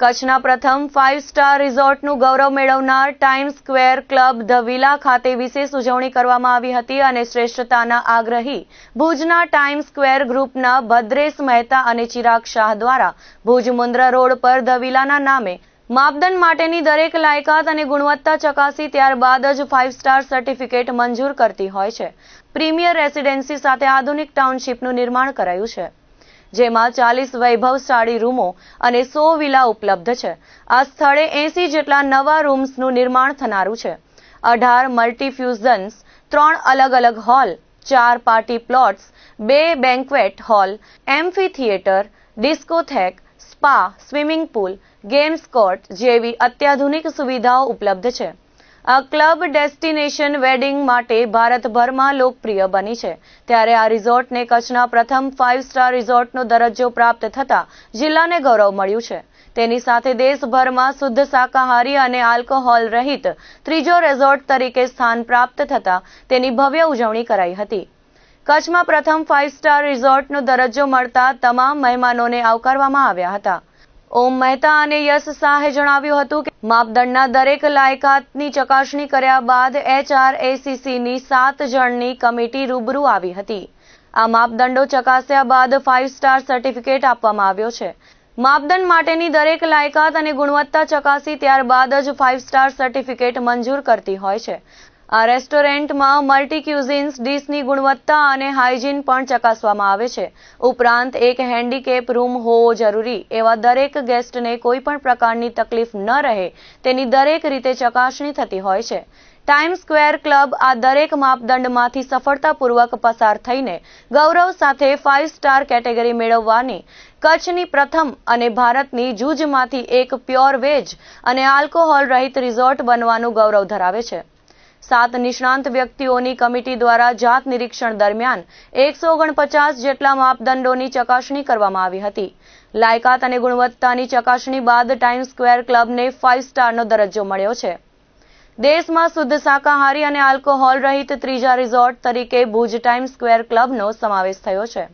કચ્છના પ્રથમ five star રિઝોર્ટનું ગૌરવ મેળવનાર Time Square Club The Villa ખાતે વિશેષ ઉજવણી કરવામાં આવી હતી અને શ્રેષ્ઠતાના આગ્રહી ભુજના ટાઈમ સ્ક્વેર ગ્રુપના ભદ્રેશ મહેતા અને ચિરાગ શાહ દ્વારા ભુજ મુન્દ્રા રોડ પર ધ વિલાના નામે માપદંડ માટેની દરેક લાયકાત અને ગુણવત્તા ચકાસી ત્યારબાદ જ ફાઇવ સ્ટાર સર્ટિફિકેટ મંજૂર કરતી હોય છે. પ્રીમિયર રેસિડેન્સી સાથે આધુનિક ટાઉનશીપનું નિર્માણ કરાયું છે. જેમાં ચાલીસ વૈભવશાળી રૂમો અને સો વિલા ઉપલબ્ધ છે. આ સ્થળે એસી જેટલા નવા રૂમ્સનું નિર્માણ થનારું છે. અઢાર મલ્ટીફ્યુઝન્સ, ત્રણ અલગ અલગ હોલ, ચાર પાર્ટી પ્લોટ્સ, બે banquet hall, amphitheatre, discotheque, spa, swimming pool, games court જેવી અત્યાધુનિક સુવિધાઓ ઉપલબ્ધ છે. આ ક્લબ ડેસ્ટિનેશન વેડિંગ માટે ભારતભરમાં લોકપ્રિય બની છે. ત્યારે આ રિઝોર્ટને કચ્છના પ્રથમ ફાઇવ સ્ટાર રિઝોર્ટનો દરજ્જો પ્રાપ્ત થતા જિલ્લાને ગૌરવ મળ્યું છે. તેની સાથે દેશભરમાં શુદ્ધ શાકાહારી અને આલ્કોહોલ રહિત ત્રીજો રિઝોર્ટ તરીકે સ્થાન પ્રાપ્ત થતા તેની ભવ્ય ઉજવણી કરાઈ હતી. કચ્છમાં પ્રથમ ફાઇવ સ્ટાર રિઝોર્ટનો દરજ્જો મળતા તમામ મહેમાનોને આવકારવામાં આવ્યા હતા. ઓમ મહેતા અને યશ શાહે જણાવ્યું હતું કે માપદંડના દરેક લાયકાતની ચકાસણી કર્યા બાદ એચઆરએસીસીની સાત જણની કમિટી રૂબરૂ આવી હતી. આ માપદંડો ચકાસ્યા બાદ ફાઇવ સ્ટાર સર્ટિફિકેટ આપવામાં આવ્યો છે. માપદંડ માટેની દરેક લાયકાત અને ગુણવત્તા ચકાસી ત્યારબાદ જ ફાઇવ સ્ટાર સર્ટિફિકેટ મંજૂર કરતી હોય છે. આ રેસ્ટોરન્ટમાં મલ્ટી ક્યુઝિન્સ ડીશની ગુણવત્તા અને હાઇજીન પણ ચકાસવામાં આવે છે. ઉપરાંત, એક હેન્ડીકેપ રૂમ હોવો જરૂરી, એવા દરેક ગેસ્ટને કોઈપણ પ્રકારની તકલીફ ન રહે, તેની દરેક રીતે ચકાસણી થતી હોય છે. ટાઈમ સ્ક્વેર ક્લબ આ દરેક માપદંડમાંથી સફળતાપૂર્વક પસાર થઈને ગૌરવ સાથે ફાઇવ સ્ટાર કેટેગરી મેળવવાની કચ્છની પ્રથમ અને ભારતની જૂજમાંથી એક પ્યોર વેજ અને આલ્કોહોલ રહિત રિઝોર્ટ બનવાનું ગૌરવ ધરાવે છે. સાત નિષ્ણાંત વ્યક્તિઓની કમિટી દ્વારા જાત નિરીક્ષણ દરમિયાન એકસો ઓગણપચાસ જેટલા માપદંડોની ચકાસણી કરવામાં આવી હતી. લાયકાત અને ગુણવત્તાની ચકાસણી બાદ ટાઈમ સ્ક્વેર ક્લબને ફાઇવ સ્ટારનો દરજ્જો મળ્યો છે. દેશમાં શુદ્ધ શાકાહારી અને આલ્કોહોલ રહિત ત્રીજા રિઝોર્ટ તરીકે ભુજ ટાઈમ સ્ક્વેર ક્લબનો સમાવેશ થયો છે.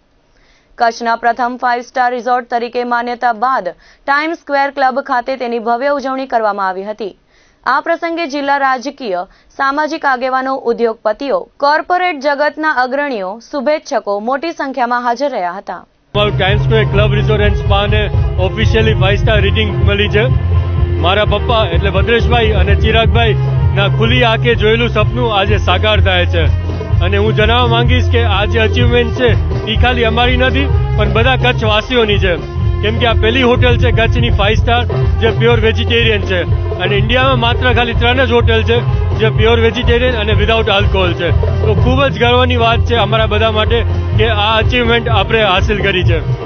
કચ્છના પ્રથમ ફાઇવ સ્ટાર રિઝોર્ટ તરીકે માન્યતા બાદ ટાઈમ સ્ક્વેર ક્લબ ખાતે તેની ભવ્ય ઉજવણી કરવામાં આવી હતી. આ પ્રસંગે જિલ્લા રાજકીય, સામાજિક આગેવાનો, ઉદ્યોગપતિઓ, કોર્પોરેટ જગતના અગ્રણીઓ, શુભેચ્છકો મોટી સંખ્યામાં હાજર રહ્યા હતા. Time Square Club resort and સ્પાને officially five star rating મળી છે. મારા પપ્પા એટલે ભદ્રેશભાઈ અને ચિરાગભાઈ ના ખુલ્લી આંખે જોયેલું સપનું આજે સાકાર થાય છે. અને હું જણાવવા માંગીશ કે આ જે અચીવમેન્ટ છે એ ખાલી અમારી નથી, પણ બધા કચ્છવાસીઓની છે. કેમ કે આ પહેલી હોટેલ છે કચ્છની ફાઇવ સ્ટાર જે પ્યોર વેજીટેરિયન છે. અને ઇન્ડિયામાં માત્ર ખાલી ત્રણ જ હોટેલ છે, જે પ્યોર વેજીટેરિયન અને વિધાઉટ આલ્કોહોલ છે. તો ખૂબ જ ગર્વની વાત છે અમારા બધા માટે કે આ અચીવમેન્ટ આપણે હાસિલ કરી છે.